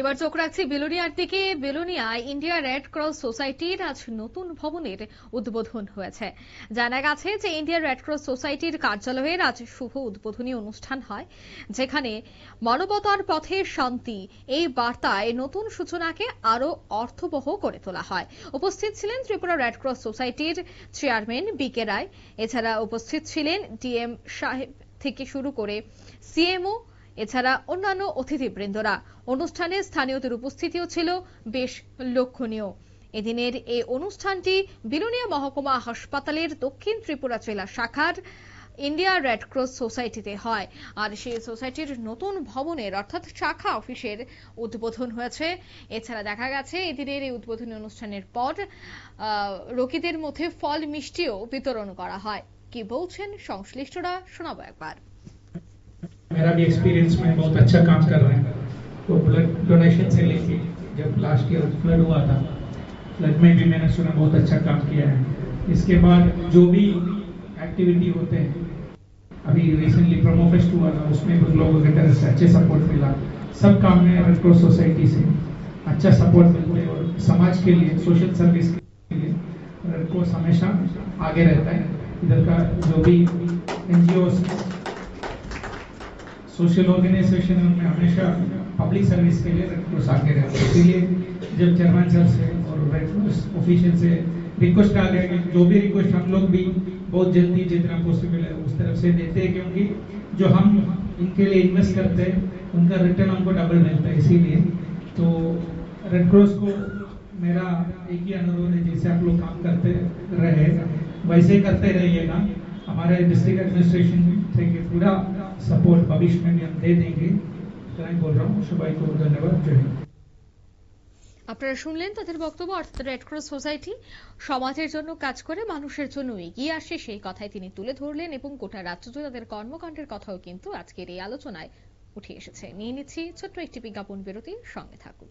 এবার চোখ রাখছি বেলোনিয়ার দিকে। বেলোনিয়ায় ইন্ডিয়া রেড ক্রস সোসাইটির আজ নতুন ভবনের উদ্বোধন হয়েছে। জানা গেছে যে ইন্ডিয়া রেড ক্রস সোসাইটির কার্যালয়ের আজ শুভ উদ্বোধনী অনুষ্ঠান হয়, যেখানে মানবতার পথে শান্তি এই বার্তায় নতুন সূচনাকে আরও অর্থবহ করে তোলা হয়। উপস্থিত ছিলেন ত্রিপুরা রেড ক্রস সোসাইটির চেয়ারম্যান বি কে রায়। এছাড়া উপস্থিত ছিলেন ডিএম সাহেব থেকে শুরু করে সিএমও এছাড়া অন্যান্য অতিথিবৃন্দরা অনুষ্ঠানে স্থানীয়দের উপস্থিতিও ছিল বেশ লক্ষণীয়। এদিনের এই অনুষ্ঠানটি বিলুনিয়া মহকুমা হাসপাতালের দক্ষিণ ত্রিপুরা জেলা শাখার ইন্ডিয়া রেড ক্রস সোসাইটিতে হয়। আর সেই সোসাইটির নতুন ভবনের অর্থাৎ শাখা অফিসের উদ্বোধন হয়েছে। এছাড়া দেখা গেছে, এদিনের এই উদ্বোধনী অনুষ্ঠানের পর রোগীদের মধ্যে ফল মিষ্টিও বিতরণ করা হয়। কি বলছেন সংশ্লিষ্টরা শোনাবো একবার। मेरा भी एक्सपीरियंस में बहुत अच्छा काम कर रहे हैं। तो ब्लड डोनेशन से लेके जब लास्ट ईयर फ्लड हुआ था फ्लड में भी मैंने सुना बहुत अच्छा काम किया है। इसके बाद जो भी एक्टिविटी होते हैं, अभी रिसेंटली प्रोमो फेस्ट हुआ था, उसमें भी लोगों के तरफ़ से अच्छे सपोर्ट मिला। सब काम में रेड क्रॉस सोसाइटी से अच्छा सपोर्ट मिलते हैं और समाज के लिए सोशल सर्विस के लिए रेड क्रॉस हमेशा आगे रहता है। इधर का जो भी एनजीओ सोशल ऑर्गेनाइजेशन में हमेशा पब्लिक सर्विस के लिए रेड क्रॉस आगे रहता है। इसीलिए जब चेयरमैन सर से और रेड क्रॉस ऑफिशियल से रिक्वेस्ट आ गया कि जो भी रिक्वेस्ट हम लोग भी बहुत जल्दी जितना पॉसिबल है उस तरफ़ से देते हैं क्योंकि जो हम इनके लिए इन्वेस्ट करते हैं, उनका रिटर्न हमको डबल मिलता है इसीलिए। तो रेड क्रॉस को मेरा एक ही अनुरोध है, जैसे आप लोग काम करते रहे, वैसे करते रहिएगा। हमारे डिस्ट्रिक्ट एडमिनिस्ट्रेशन से पूरा सपोर्ट भविष्य में भी हम दे देंगे इतना ही बोल रहा हूँ सबाई को धन्यवाद जय हिंद আপনারা শুনলেন তাদের বক্তব্য অর্থাৎ রেড ক্রস সোসাইটি সমাজের জন্য কাজ করে মানুষের জন্য এগিয়ে আসে সেই কথাই তিনি তুলে ধরলেন এবং গোটা রাজ্য জুড়ে তাদের কর্মকাণ্ডের কথাও কিন্তু আজকের এই আলোচনায় উঠে এসেছে নিয়ে নিচ্ছি ছোট্ট একটি বিজ্ঞাপন বিরতির সঙ্গে থাকুন